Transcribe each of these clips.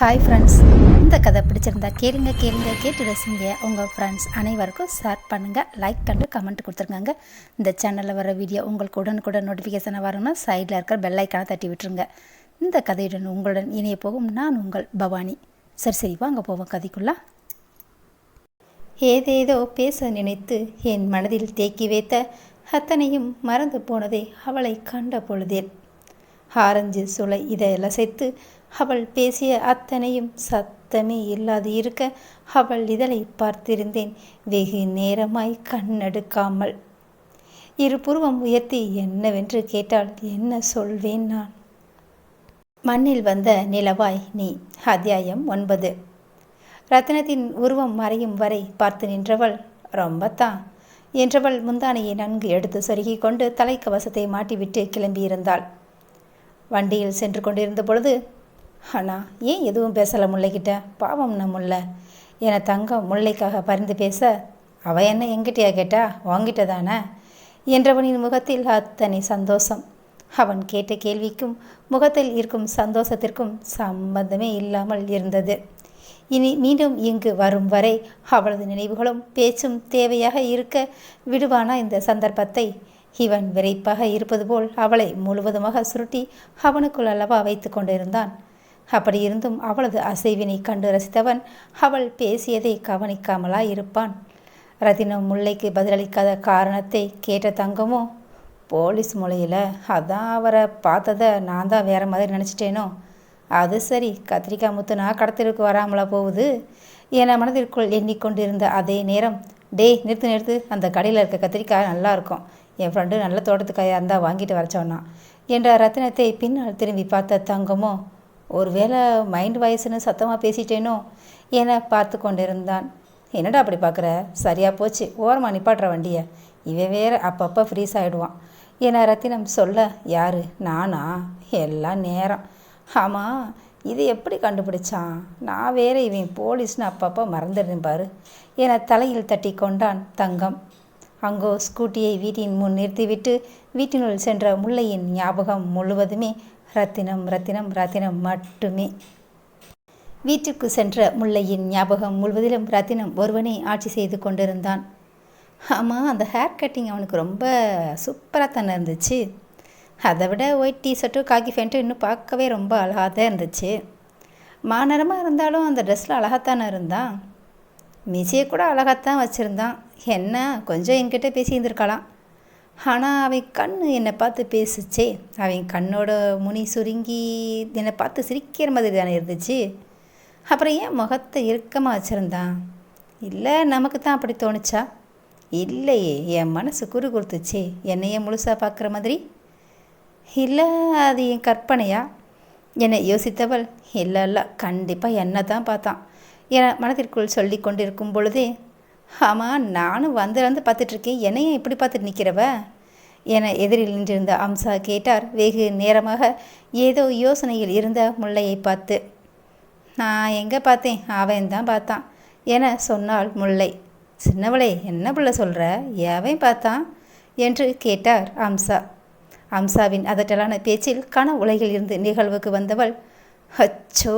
Hi friends இந்த கதை பிடிச்சிருந்தா கேளுங்க கேளுங்க கேட்டு ரசிங்க. உங்கள் ஃப்ரெண்ட்ஸ் அனைவருக்கும் ஷேர் பண்ணுங்கள் லைக் பண்ணி கமெண்ட் கொடுத்துருக்காங்க இந்த சேனலில் வர வீடியோ உங்களுக்கு உடனுக்குடன் நோட்டிஃபிகேஷனை வரணும்னா சைடில் இருக்கிற பெல்லைக்கான தட்டி விட்டுருங்க. இந்த கதையுடன் உங்களுடன் இணைய போகும் நான் உங்கள் பவானி. சரி சரி வாங்க போவோம் கதைக்குள்ளா. ஏதேதோ பேச நினைத்து என் மனதில் தேக்கி வைத்த அத்தனையும் மறந்து போனதே அவளை கண்ட பொழுதேன் ஆரஞ்சு சுளை இதையெல்லாம் சேர்த்து அவள் பேசிய அத்தனையும் சத்தமே இல்லாது இருக்க அவள் இதழை பார்த்திருந்தேன். வெகு நேரமாய் கண்ணெடுக்காமல். இரு புருவம் உயர்த்தி என்னவென்று கேட்டால் என்ன சொல்வேன் நான்? மண்ணில் வந்த நிலவாய் நீ. அத்தியாயம் ஒன்பது. ரத்தினத்தின் உருவம் மறையும் வரை பார்த்து நின்றவள் ரொம்பத்தான். என்றவள் முந்தானையை நன்கு எடுத்து சொருகிக் கொண்டு தலைக்கவசத்தை மாட்டிவிட்டு கிளம்பியிருந்தாள். வண்டியில் சென்று கொண்டிருந்த பொழுது அண்ணா ஏன் எதுவும் பேசலை முல்லைக்கிட்ட பாவம் நம் முல்லை. என தங்கம் முல்லைக்காக பரிந்து பேச அவ என்ன எங்கிட்டயா கேட்டா? வாங்கிட்ட தானே? என்றவனின் முகத்தில் அத்தனை சந்தோஷம். அவன் கேட்ட கேள்விக்கும் முகத்தில் இருக்கும் சந்தோஷத்திற்கும் சம்பந்தமே இல்லாமல் இருந்தது. இனி மீண்டும் இங்கு வரும் வரை அவளது நினைவுகளும் பேச்சும் தேவையாக இருக்க விடுவானா இந்த சந்தர்ப்பத்தை? இவன் விரைப்பாக இருப்பது போல் அவளை முழுவதுமாக சுருட்டி அவனுக்குள் அல்லவா வைத்து கொண்டிருந்தான். அப்படி இருந்தும் அவளது அசைவினை கண்டு ரசித்தவன் அவள் பேசியதை கவனிக்காமலாயிருப்பான். ரத்தினம் முல்லைக்கு பதிலளிக்காத காரணத்தை கேட்ட தங்கமோ போலீஸ் மூலையில் அதான் அவரை பார்த்ததை நான் தான் வேற மாதிரி நினச்சிட்டேனோ? அது சரி கத்திரிக்காய் முத்துனா கடத்திற்கு வராமலா போகுது? என மனதிற்குள் எண்ணிக்கொண்டிருந்த அதே நேரம் டேய் நிறுத்து நிறுத்து அந்த கடையில் இருக்க கத்திரிக்காய் நல்லா இருக்கும். என் ஃப்ரெண்டு நல்ல தோட்டத்துக்காயாக இருந்தால் வாங்கிட்டு வர சொன்னான் என்ற ரத்தினத்தை பின்னால் திரும்பி பார்த்த தங்கமோ ஒருவேளை மைண்ட் வாய்ஸ்னு சத்தமாக பேசிட்டேனோ? என பார்த்து கொண்டிருந்தான். என்னடா அப்படி பார்க்குற சரியாக போச்சு. ஓரமாக நிப்பாட்டுற வண்டியை. இவன் வேற அப்பப்போ ஃப்ரீஸ் ஆகிடுவான் என ரத்தினம் சொல்ல யார்? நானா? எல்லாம் நேரம். ஆமாம் இது எப்படி கண்டுபிடிச்சான்? நான் வேற இவன் போலீஸ்னு அப்பப்போ மறந்துடுறேன் பாரு. என தலையில் தட்டி கொண்டான் தங்கம். அங்கோ ஸ்கூட்டியை வீட்டின் முன் நிறுத்திவிட்டு வீட்டினுள் சென்ற முல்லையின் ஞாபகம் முழுவதுமே ரத்தினம் ரத்தினம் ரத்தினம் மட்டுமே. வீட்டுக்கு சென்ற முல்லையின் ஞாபகம் முழுவதிலும் ரத்தினம் ஒருவனே ஆட்சி செய்து கொண்டிருந்தான். ஆமாம் அந்த ஹேர் கட்டிங் அவனுக்கு ரொம்ப சூப்பராக தானே இருந்துச்சு. அதை விட ஒயிட் டிஷர்ட்டும் காக்கி ஃபேண்ட்டும் இன்னும் பார்க்கவே ரொம்ப அழகாக தான் இருந்துச்சு. மாநரமாக இருந்தாலும் அந்த ட்ரெஸ்ஸில் அழகாத்தானே இருந்தான். மிசியை கூட அழகாத்தான் வச்சுருந்தான். என்ன கொஞ்சம் என்கிட்ட பேசியிருந்திருக்கலாம். ஆனால் அவன் கண் என்னை பார்த்து பேசுச்சே. அவன் கண்ணோட முனி சுருங்கி என்னை பார்த்து சிரிக்கிற மாதிரி தானே இருந்துச்சு. அப்புறம் ஏன் முகத்தை இறுக்கமாக வச்சுருந்தான்? இல்லை நமக்கு தான் அப்படி தோணுச்சா? இல்லையே என் மனசு குறு கொடுத்துச்சே என்னையே முழுசாக பார்க்குற மாதிரி? இல்லை அது என் கற்பனையா? என்னை யோசித்தவள் இல்லை இல்லை கண்டிப்பாக என்ன தான் பார்த்தான். என மனதிற்குள் சொல்லி கொண்டிருக்கும் பொழுதே ஆமாம் நானும் வந்து பார்த்துட்ருக்கேன். என்னையும் இப்படி பார்த்துட்டு நிற்கிறவ என எதிரில் நின்றிருந்த அம்சா கேட்டார். வெகு நேரமாக ஏதோ யோசனையில் இருந்த முல்லையை பார்த்து நான் எங்கே பார்த்தேன்? அவன் தான் பார்த்தான் என சொன்னாள் முல்லை. சின்னவளே என்ன பிள்ளை சொல்கிற எவன் பார்த்தான்? என்று கேட்டார் அம்சா. அம்சாவின் அதட்டலான பேச்சில் கன உலகில் இருந்து நிகழ்வுக்கு வந்தவள் அச்சோ!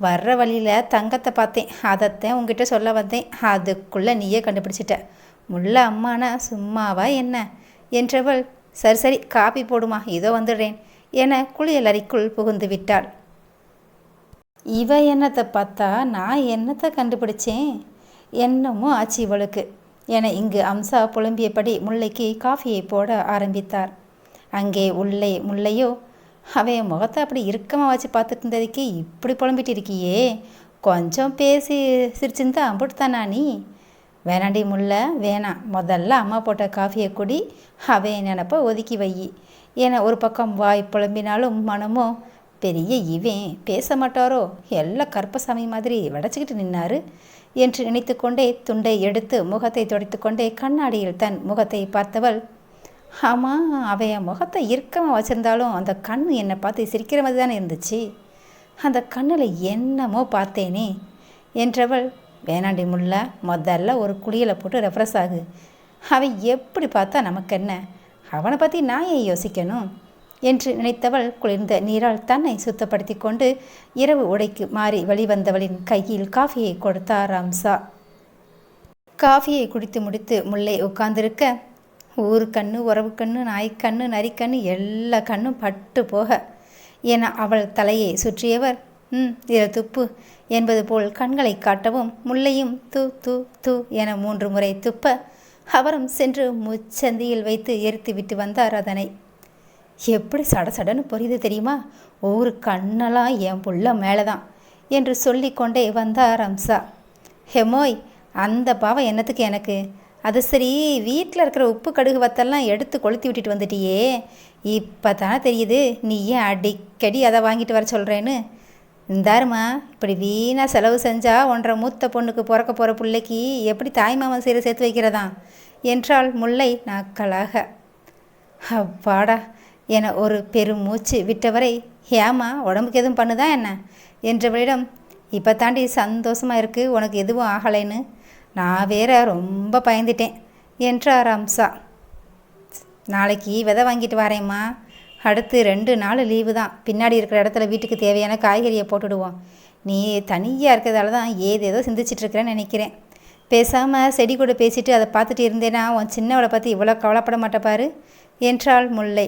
வர்ற வழியில் தங்கத்தை பார்த்தேன். அதைத்தான் உங்ககிட்ட சொல்ல வந்தேன். அதுக்குள்ளே நீயே கண்டுபிடிச்சிட்ட. முள்ள அம்மானா சும்மாவா என்ன? என்றவள் சரி சரி காப்பி போடுமா இதோ வந்துடுறேன் என குளியலறைக்குள் புகுந்து விட்டாள். இவ என்னத்தை பார்த்தா நான் என்னத்தை கண்டுபிடிச்சேன்? என்னமோ ஆச்சு இவளுக்கு என இங்கு அம்சா புலம்பியபடி முல்லைக்கு காஃபியை போட ஆரம்பித்தார் அங்கே உள்ளே முல்லையோ அவன் முகத்தை அப்படி இறுக்கமாக வச்சு பார்த்துட்டு இருந்ததுக்கு இப்படி புலம்பிட்டு இருக்கியே. கொஞ்சம் பேசி சிரிச்சிருந்தா அம்புட்டுத்தானா நீ? வேணாண்டி முல்லை வேணாம் முதல்ல அம்மா போட்ட காஃபியை குடி அவன் நினப்ப ஒதுக்கி வை. ஏன்னா ஒரு பக்கம் வாய் புலம்பினாலும் மனமோ பெரிய இவன் பேச மாட்டாரோ? எல்லாம் கற்பசாமி மாதிரி வடைச்சிக்கிட்டு நின்னாரு? என்று நினைத்து கொண்டே துண்டை எடுத்து முகத்தை துடைத்து கொண்டே கண்ணாடியில் தன் முகத்தை பார்த்தவள் ஆமாம் அவன் என் முகத்தை இறுக்கமாக வச்சுருந்தாலும் அந்த கண் என்னை பார்த்து சிரிக்கிற மாதிரி தானே இருந்துச்சு. அந்த கண்ணில் என்னமோ பார்த்தேனே. என்றவள் வேணாண்டி முல்லை முதல்ல ஒரு குளியலை போட்டு ரெஃப்ரெஷ் ஆகு. அவன் எப்படி பார்த்தா நமக்கு என்ன? அவனை பற்றி நான் ஏன் யோசிக்கணும்? என்று நினைத்தவள் குளிர்ந்த நீரால் தன்னை சுத்தப்படுத்தி கொண்டு இரவு உடைக்கு மாறி வெளிவந்தவளின் கையில் காஃபியை கொடுத்தார் ராம்சா. காஃபியை குடித்து முடித்து முல்லை உட்கார்ந்திருக்க ஊரு கண்ணு உறவு கண்ணு நாய்க்கண்ணு நரிக்கண்ணு எல்லா கண்ணும் பட்டு போக. என அவள் தலையை சுற்றியவர் ம் இதில் துப்பு என்பது போல் கண்களை காட்டவும் முல்லையும் து து து என மூன்று முறை துப்ப அவரும் சென்று முச்சந்தியில் வைத்து எரித்து விட்டு வந்தார் அதனை. எப்படி சடசடன்னு புரியுது தெரியுமா? ஒவ்வொரு கண்ணெல்லாம் என் புள்ள மேலே தான் என்று சொல்லிக்கொண்டே வந்தார் அம்சா. ஹெமோய் அந்த பாவம் என்னத்துக்கு எனக்கு? அது சரி வீட்டில் இருக்கிற உப்பு கடுகு வத்தெல்லாம் எடுத்து கொளுத்தி விட்டுட்டு வந்துட்டியே. இப்போ தானே தெரியுது நீ ஏன் அடிக்கடி அதை வாங்கிட்டு வர சொல்கிறேன்னு இந்தாருமா இப்படி வீணாக செலவு செஞ்சால் ஒன்றரை மூத்த பொண்ணுக்கு பிறக்க போகிற பிள்ளைக்கு எப்படி தாய் மாமன் சீரை சேர்த்து வைக்கிறதா என்றாள் முல்லை நாக்களாக. அப்பாடா என ஒரு பெருமூச்சு விட்டவரை ஏமா உடம்புக்கு எதுவும் பண்ணுதா என்ன? என்றவரிடம் இப்போ தாண்டி சந்தோஷமாக இருக்குது உனக்கு எதுவும் ஆகலைன்னு. நான் வேற ரொம்ப பயந்துட்டேன் என்றார் அம்சா. நாளைக்கு விதை வாங்கிட்டு வரேம்மா. அடுத்து ரெண்டு நாள் லீவு தான். பின்னாடி இருக்கிற இடத்துல வீட்டுக்கு தேவையான காய்கறியை போட்டுடுவோம். நீ தனியாக இருக்கிறதால தான் ஏதேதோ சிந்திச்சிட்ருக்கிறேன்னு நினைக்கிறேன். பேசாமல் செடி கூட பேசிட்டு அதை பார்த்துட்டு இருந்தேன்னா உன் சின்னவளை பற்றி இவ்வளோ கவலைப்பட மாட்டப்பாரு என்றாள் முல்லை.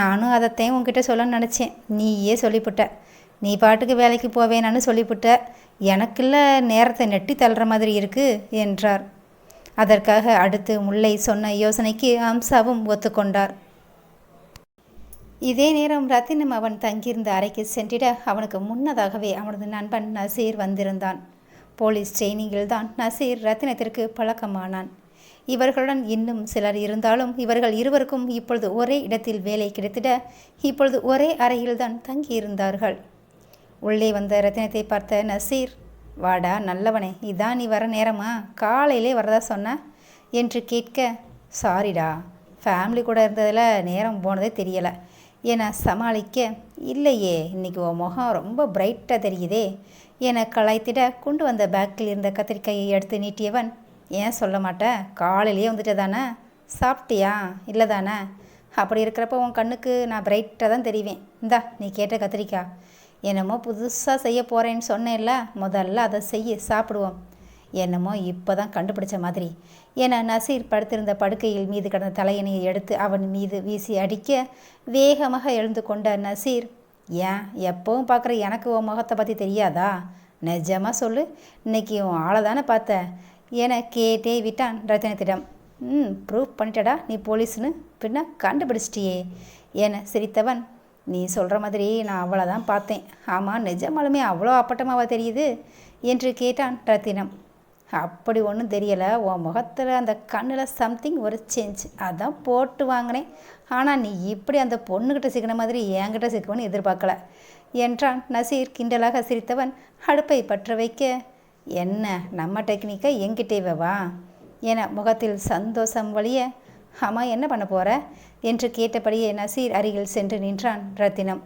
நானும் அதைத்தான் உன்கிட்ட சொல்லணும்னு நினச்சேன். நீயே சொல்லிவிட்ட நீ பாட்டுக்கு வேலைக்கு போவேனான்னு சொல்லிவிட்ட. எனக்குள்ள நேரத்தை நெட்டி தள்ளுற மாதிரி இருக்கு என்றார். அதற்காக அடுத்து முல்லை சொன்ன யோசனைக்கு அம்சாவும் ஒத்துக்கொண்டார். இதே நேரம் ரத்தினம் அவன் தங்கியிருந்த அறைக்கு சென்றிட அவனுக்கு முன்னதாகவே அவனது நண்பன் நசீர் வந்திருந்தான். போலீஸ் ட்ரெயினிங்கில் தான் நசீர் ரத்தினத்திற்கு பழக்கமானான். இவர்களுடன் இன்னும் சிலர் இருந்தாலும் இவர்கள் இருவருக்கும் இப்பொழுது ஒரே இடத்தில் வேலை கிடைத்திட இப்பொழுது ஒரே அறையில்தான் தங்கியிருந்தார்கள். உள்ளே வந்த ரத்தினத்தை பார்த்த நசீர் வாடா நல்லவனே இதான் நீ வர நேரமா? காலையிலே வரதா சொன்ன? என்று கேட்க சாரிடா ஃபேமிலி கூட இருந்ததில் நேரம் போனதே தெரியலை. என சமாளிக்க இல்லையே இன்றைக்கி உன் முகம் ரொம்ப பிரைட்டாக தெரியுதே என கலாய்த்திட கொண்டு வந்த பேக்கில் இருந்த கத்திரிக்காயை எடுத்து நீட்டியவன் ஏன் சொல்ல மாட்டேன் காலையிலேயே வந்துட்டு தானே? சாப்பிட்டியா? இல்லை தானே? அப்படி இருக்கிறப்ப உன் கண்ணுக்கு நான் பிரைட்டாக தான் தெரிவேன். இந்தா நீ கேட்ட கத்திரிக்காய் என்னமோ புதுசாக செய்ய போகிறேன்னு சொன்னேன்ல முதல்ல அதை செய்ய சாப்பிடுவோம். என்னமோ இப்போ தான் கண்டுபிடிச்ச மாதிரி. என நசீர் படுத்திருந்த படுக்கையில் மீது கடந்த தலையணையை எடுத்து அவன் மீது வீசி அடிக்க வேகமாக எழுந்து கொண்ட நசீர் ஏன் எப்பவும் பார்க்குற எனக்கு உன் முகத்தை பற்றி தெரியாதா? நிஜமாக சொல்லு இன்னைக்கு உன் ஆளை தானே பார்த்த? என கேட்டே விட்டான் ரத்தினத்திடம் ம் ப்ரூவ் பண்ணிட்டடா நீ போலீஸ்னு பின்ன கண்டுபிடிச்சிட்டியே என சிரித்தவன் நீ சொல்கிற மாதிரி நான் அவ்வளோ தான் பார்த்தேன். ஆமாம் நிஜமாலுமே அவ்வளோ அப்பட்டமாவா தெரியுது? என்று கேட்டான் ரத்தினம். அப்படி ஒன்றும் தெரியலை. உன் முகத்தில் அந்த கண்ணில் சம்திங் ஒரு சேஞ்ச் அதான் போட்டு வாங்கினேன். ஆனால் நீ இப்படி அந்த பொண்ணுக்கிட்ட சிக்கின மாதிரி என்கிட்ட சிக்குவன்னு எதிர்பார்க்கல என்றான் நசீர் கிண்டலாக சிரித்தவன். அடுப்பை பற்ற வைக்க என்ன நம்ம டெக்னிக்கை எங்கிட்டே வா என முகத்தில் சந்தோஷம் வழிய அம்மா என்ன பண்ண போகிற என்று கேட்டபடியே நசீர் அருகில் சென்று நின்றான் ரத்தினம்.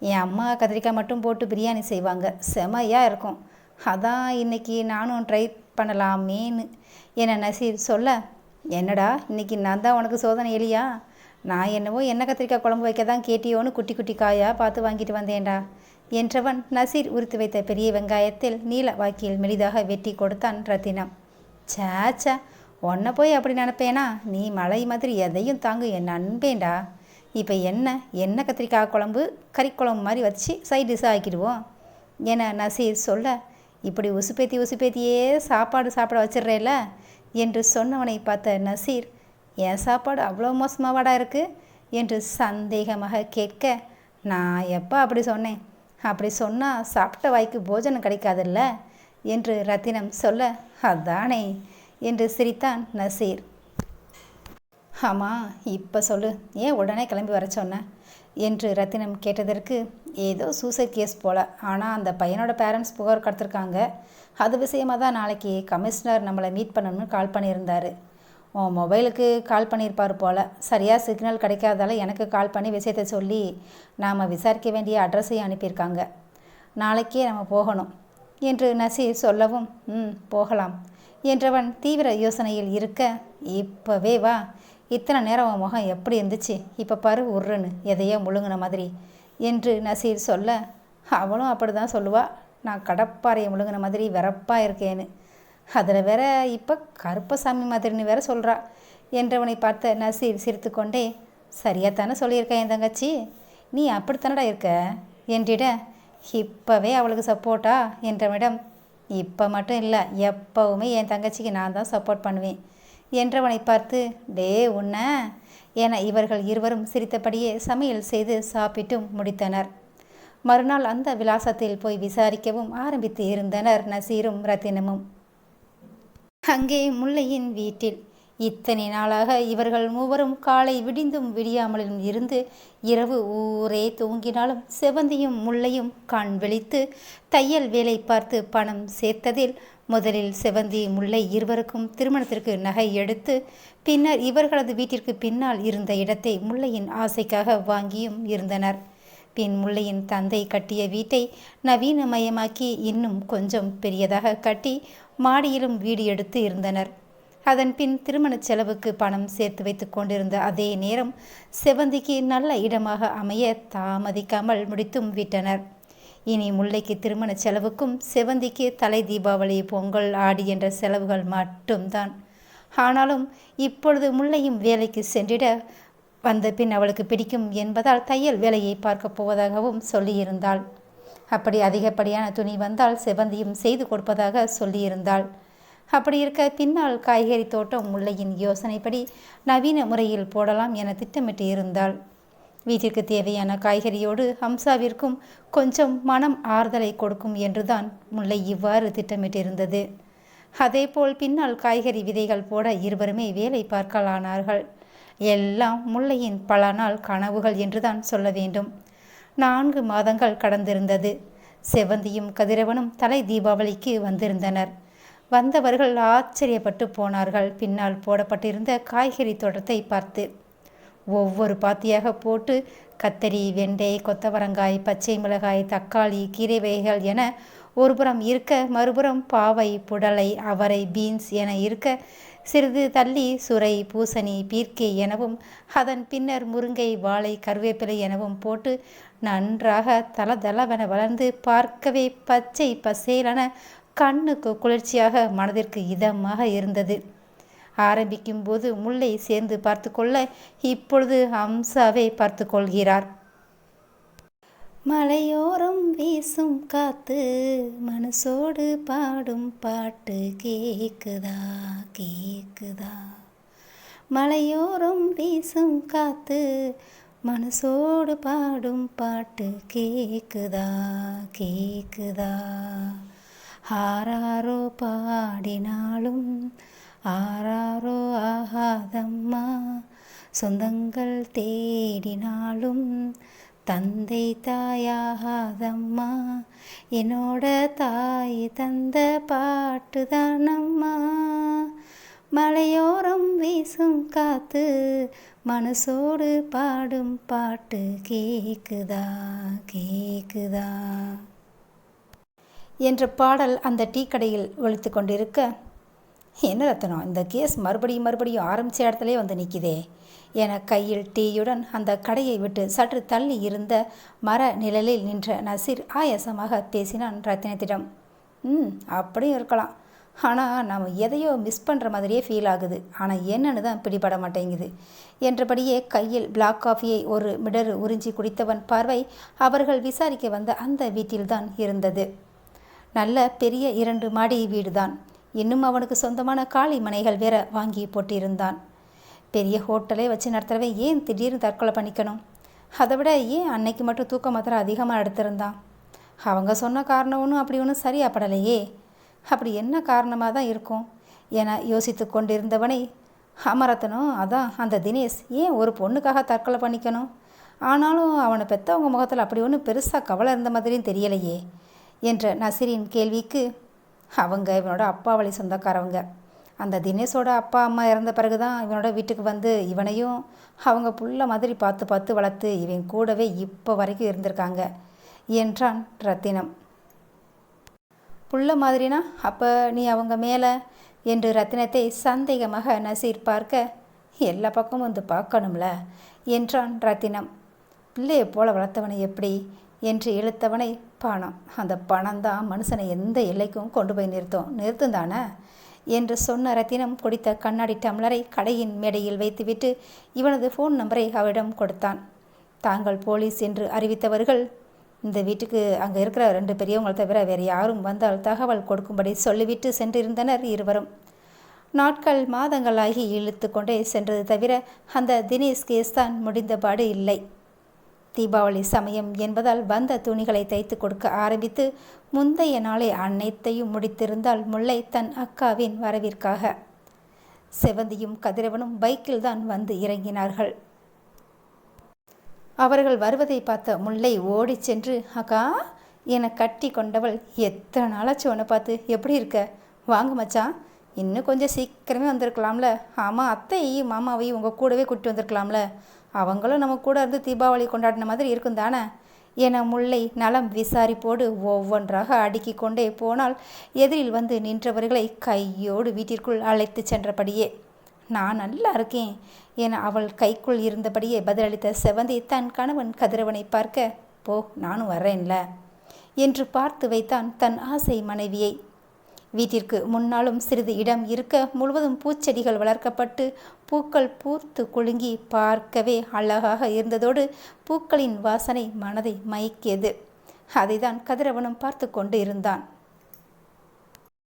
என் அம்மா கத்திரிக்காய் மட்டும் போட்டு பிரியாணி செய்வாங்க. செமையாக இருக்கும். அதான் இன்னைக்கு நானும் ட்ரை பண்ணலாமேன்னு. என நசீர் சொல்ல என்னடா இன்னைக்கு நான் தான் உனக்கு சோதனை எலியா? நான் என்னவோ என்ன கத்திரிக்காய் குழம்பு வைக்க தான் கேட்டியோன்னு குட்டி குட்டி காயாக பார்த்து வாங்கிட்டு வந்தேன்டா என்றவன் நசீர் உரித்து வைத்த பெரிய வெங்காயத்தில் நீல வாக்கியில் மெலிதாக வெட்டி கொடுத்தான் ரத்தினம். சேச்சா உன்னை போய் அப்படி நினப்பேனா? நீ மழை மாதிரி எதையும் தாங்கு என் நண்பேண்டா இப்போ என்ன என்ன கத்திரிக்காய் குழம்பு கறிக்குழம்பு மாதிரி வச்சு சைட் டிஷ்ஷாக ஆக்கிடுவோம். என நசீர் சொல்ல இப்படி உசுப்பேத்தி உசுப்பேத்தியே சாப்பாடு சாப்பிட வச்சிட்றேல என்று சொன்னவனை பார்த்த நசீர் என் சாப்பாடு அவ்வளோ மோசமாவாடா இருக்குது என்று சந்தேகமாக கேட்க நான் எப்போ அப்படி சொன்னேன்? அப்படி சொன்னால் சாப்பிட்ட வாய்க்கு போஜனம் கிடைக்காதுல்ல? என்று ரத்தினம் சொல்ல அதானே என்று சிரித்தான் நசீர். ஆமாம் இப்போ சொல்லு. ஏன் உடனே கிளம்பி வர சொன்ன? என்று ரத்தினம் கேட்டதற்கு ஏதோ சூசைட் கேஸ் போல். ஆனால் அந்த பையனோட பேரண்ட்ஸ் புகார் கொடுத்துருக்காங்க. அது விஷயமாக தான் நாளைக்கு கமிஷனர் நம்மளை மீட் பண்ணணும்னு கால் பண்ணியிருந்தார். உன் மொபைலுக்கு கால் பண்ணியிருப்பார் போல். சரியாக சிக்னல் கிடைக்காதால எனக்கு கால் பண்ணி விஷயத்தை சொல்லி நாம் விசாரிக்க வேண்டிய அட்ரஸையும் அனுப்பியிருக்காங்க. நாளைக்கே நம்ம போகணும். என்று நசீர் சொல்லவும் ம் போகலாம். என்றவன் தீவிர யோசனையில் இருக்க இப்போவே வா. இத்தனை நேரம் உன் முகம் எப்படி இருந்துச்சு? இப்போ பாரு உருன்னு எதையோ முழுங்கின மாதிரி என்று நசீர் சொல்ல அவளும் அப்படி தான் சொல்லுவா. நான் கடப்பாறையை முழுங்கின மாதிரி வெறப்பாக இருக்கேன்னு. அதில் வேற இப்போ கருப்பசாமி மாதிரின்னு வேற சொல்கிறா என்றவனை பார்த்த நசீர் சிரித்துக்கொண்டே சரியாத்தானே சொல்லியிருக்கேன் என் தங்கச்சி? நீ அப்படித்தானடா இருக்க? என்றிட இப்போவே அவளுக்கு சப்போர்ட்டா என்றவனிடம் இப்போ மட்டும் இல்லை எப்போவுமே என் தங்கச்சிக்கு நான் தான் சப்போர்ட் பண்ணுவேன். என்றவனை பார்த்து டே உன்ன என இவர்கள் இருவரும் சிரித்தபடியே சமையல் செய்து சாப்பிட்டும் முடித்தனர். மறுநாள் அந்த விலாசத்தில் போய் விசாரிக்கவும் ஆரம்பித்து இருந்தனர் நசீரும் ரத்தினமும். அங்கே முல்லையின் வீட்டில் இத்தனை நாளாக இவர்கள் மூவரும் காலை விடிந்தும் விடியாமலும் இருந்து இரவு ஊரே தூங்கினாலும் செவந்தியும் முள்ளையும் கண் விழித்து தையல் வேலை பார்த்து பணம் சேர்த்ததில் முதலில் செவந்தி முல்லை இருவருக்கும் திருமணத்திற்கு நகை எடுத்து பின்னர் இவர்களது வீட்டிற்கு பின்னால் இருந்த இடத்தை முல்லையின் ஆசைக்காக வாங்கியும் இருந்தனர். பின் முல்லையின் தந்தை கட்டிய வீட்டை நவீனமயமாக்கி இன்னும் கொஞ்சம் பெரியதாக கட்டி மாடியிலும் வீடு எடுத்து இருந்தனர். அதன் பின் திருமணச் செலவுக்கு பணம் சேர்த்து வைத்து கொண்டிருந்த அதே நேரம் செவந்திக்கு நல்ல இடமாக அமைய தாமதிக்காமல் முடித்தும் விட்டனர். இனி முல்லைக்கு திருமண செலவுக்கும் செவந்திக்கு தலை தீபாவளி பொங்கல் ஆடி என்ற செலவுகள் மட்டும்தான். ஆனாலும் இப்பொழுது முல்லையும் வேலைக்கு சென்றிட வந்த பின் அவளுக்கு பிடிக்கும் என்பதால் தையல் வேலையை பார்க்கப் போவதாகவும் சொல்லியிருந்தாள். அப்படி அதிகப்படியான துணி வந்தால் செவந்தியும் செய்து கொடுப்பதாக சொல்லியிருந்தாள். அப்படி இருக்க பின்னால் காய்கறி தோட்டம் முல்லையின் யோசனைப்படி நவீன முறையில் போடலாம் என திட்டமிட்டு இருந்தாள். வீட்டிற்கு தேவையான காய்கறியோடு ஹம்சாவிற்கும் கொஞ்சம் மனம் ஆறுதலை கொடுக்கும் என்றுதான் முல்லை இவ்வாறு திட்டமிட்டிருந்தது. அதேபோல் பின்னால் காய்கறி விதைகள் போட இருவருமே வேலை பார்க்கலானார்கள் எல்லாம் முல்லையின் பல நாள் கனவுகள் என்றுதான் சொல்ல வேண்டும். நான்கு மாதங்கள் கடந்திருந்தது. செவந்தியும் கதிரவனும் தலை தீபாவளிக்கு வந்திருந்தனர். வந்தவர்கள் ஆச்சரியப்பட்டு போனார்கள். பின்னால் போடப்பட்டிருந்த காய்கறி தோட்டத்தை பார்த்து ஒவ்வொரு பாத்தியாக போட்டு கத்தரி வெண்டை கொத்தவரங்காய் பச்சை மிளகாய் தக்காளி கீரை வகைகள் என ஒருபுறம் இருக்க மறுபுறம் பாவை புடலை அவரை பீன்ஸ் என இருக்க சிறிது தள்ளி சுரை பூசணி பீர்க்கை எனவும் அதன் பின்னர் முருங்கை வாழை கருவேப்பிலை எனவும் போட்டு நன்றாக தளதளவென வளர்ந்து பார்க்கவே பச்சை பசேலென கண்ணுக்கு குளிர்ச்சியாக மனதிற்கு இதமாக இருந்தது. ஆரம்பிக்கும் போது முல்லை சேர்ந்து பார்த்து கொள்ள இப்பொழுது ஹம்சாவை பார்த்து கொள்கிறார் மலையோரம் வீசும் காத்து மனசோடு பாடும் பாட்டு கேக்குதா கேக்குதா? மலையோரம் வீசும் காத்து மனசோடு பாடும் பாட்டு கேக்குதா கேக்குதா? ஆராரோ பாடினாலும் ஆராரோ ஆகாதம்மா. சொந்தங்கள் தேடினாலும் தந்தை தாயாகாதம்மா. என்னோட தாய் தந்த பாட்டு தானம்மா மலையோரம் வீசும் காத்து மனசோடு பாடும் பாட்டு கேக்குதா கேக்குதா. என்ற பாடல் அந்த டீ கடையில் ஒழித்து கொண்டிருக்க என்ன ரத்தனம்? இந்த கேஸ் மறுபடியும் மறுபடியும் ஆரம்பித்த இடத்துலே வந்து நிற்கிதே என கையில் டீயுடன் அந்த கடையை விட்டு சற்று தள்ளி இருந்த மர நிழலில் நின்ற நசீர் ஆயாசமாக பேசினான் ரத்தினத்திடம். ம் அப்படியும் இருக்கலாம். ஆனால் நம்ம எதையோ மிஸ் பண்ணுற மாதிரியே ஃபீல் ஆகுது. ஆனால் என்னன்னு தான் பிடிபட மாட்டேங்குது என்றபடியே கையில் பிளாக் காஃபியை ஒரு மிடரு உறிஞ்சி குடித்தவன் பார்வை அவர்கள் விசாரிக்க வந்த அந்த வீட்டில்தான் இருந்தது. நல்ல பெரிய இரண்டு மாடி வீடுதான். இன்னும் அவனுக்கு சொந்தமான காளி மனைகள் வேற வாங்கி போட்டிருந்தான். பெரிய ஹோட்டலே வச்சு நடத்துகிறவன் ஏன் திடீர்னு தற்கொலை பண்ணிக்கணும்? அதை விட ஏன் அன்னைக்கு மட்டும் தூக்க மாத்திரம் அதிகமாக எடுத்திருந்தான்? அவங்க சொன்ன காரணம் ஒன்றும் அப்படி ஒன்றும் சரியாப்படலையே. அப்படி என்ன காரணமாக தான் இருக்கும்? என யோசித்து கொண்டிருந்தவனை அமரத்தனும் அதான் அந்த தினேஷ் ஏன் ஒரு பொண்ணுக்காக தற்கொலை பண்ணிக்கணும்? ஆனாலும் அவனை பெற்றவங்க முகத்தில் அப்படி ஒன்றும் பெருசாக கவலை இருந்த மாதிரியும் தெரியலையே. என்ற நசிரின் கேள்விக்கு அவங்க இவனோட அப்பா வழி சொந்தக்காரவங்க. அந்த தினேஷோட அப்பா அம்மா இறந்த பிறகு தான் இவனோட வீட்டுக்கு வந்து இவனையும் அவங்க புள்ள மாதிரி பார்த்து பார்த்து வளர்த்து இவன் கூடவே இப்போ வரைக்கும் இருந்திருக்காங்க என்றான் ரத்தினம். புள்ள மாதிரினா அப்போ நீ அவங்க மேலே என்று ரத்தினத்தை சந்தேகமாக நசீர் பார்க்க எல்லா பக்கமும் வந்து பார்க்கணும்ல என்றான் ரத்தினம். பிள்ளையை போல வளர்த்தவனை எப்படி என்று இழுத்தவனை பணம் அந்த பணம் தான் மனுஷனை எந்த எல்லைக்கும் கொண்டு போய் நிறுத்தும். நிறுத்தும் தானே என்று சொன்ன ரத்தினம் குடித்த கண்ணாடி டம்ளரை கடையின் மேடையில் வைத்துவிட்டு இவனது ஃபோன் நம்பரை அவரிடம் கொடுத்தான். தாங்கள் போலீஸ் என்று அறிவித்தவர்கள் இந்த வீட்டுக்கு அங்கே இருக்கிற ரெண்டு பெரியவங்களை தவிர வேறு யாரும் வந்தால் தகவல் கொடுக்கும்படி சொல்லிவிட்டு சென்றிருந்தனர் இருவரும். நாட்கள் மாதங்களாகி இழுத்து கொண்டே சென்றது தவிர அந்த தினேஷ் கேஸ் தான் முடிந்தபாடு இல்லை. தீபாவளி சமயம் என்பதால் வந்த துணிகளை தைத்து கொடுக்க ஆரம்பித்து முந்தைய நாளை அனைத்தையும் முடித்திருந்தால் முல்லை தன் அக்காவின் வரவிற்காக. செவந்தியும் கதிரவனும் பைக்கில் தான் வந்து இறங்கினார்கள். அவர்கள் வருவதை பார்த்த முல்லை ஓடிச் சென்று அக்கா என கட்டி கொண்டவள் எத்தனை நாளாச்சு உன்னை பார்த்து? எப்படி இருக்க? வாங்க மச்சான் இன்னும் கொஞ்சம் சீக்கிரமே வந்திருக்கலாம்ல. ஆமாம் அத்தையையும் மாமாவையும் உங்கள் கூடவே கூட்டி வந்திருக்கலாம்ல. அவங்களும் நம்ம கூட இருந்து தீபாவளி கொண்டாடின மாதிரி இருக்கும் தானே? என முல்லை நலம் விசாரிப்போடு ஒவ்வொன்றாக அடுக்கி கொண்டே போனால் எதிரில் வந்து நின்றவர்களை கையோடு வீட்டிற்குள் அழைத்து சென்றபடியே நான் நல்லா இருக்கேன் என அவள் கைக்குள் இருந்தபடியே பதிலளித்த செவந்தி தன் கணவன் கதிரவனை பார்க்க போ நானும் வரேன்ல என்று பார்த்து வைத்தான் தன் ஆசை மனைவியை. வீட்டிற்கு முன்னாலும் சிறிது இடம் இருக்க முழுவதும் பூச்செடிகள் வளர்க்கப்பட்டு பூக்கள் பூர்த்து குலுங்கி பார்க்கவே அழகாக இருந்ததோடு பூக்களின் வாசனை மனதை மயக்கியது. அதைதான் கதிரவனும் பார்த்து கொண்டு இருந்தான்.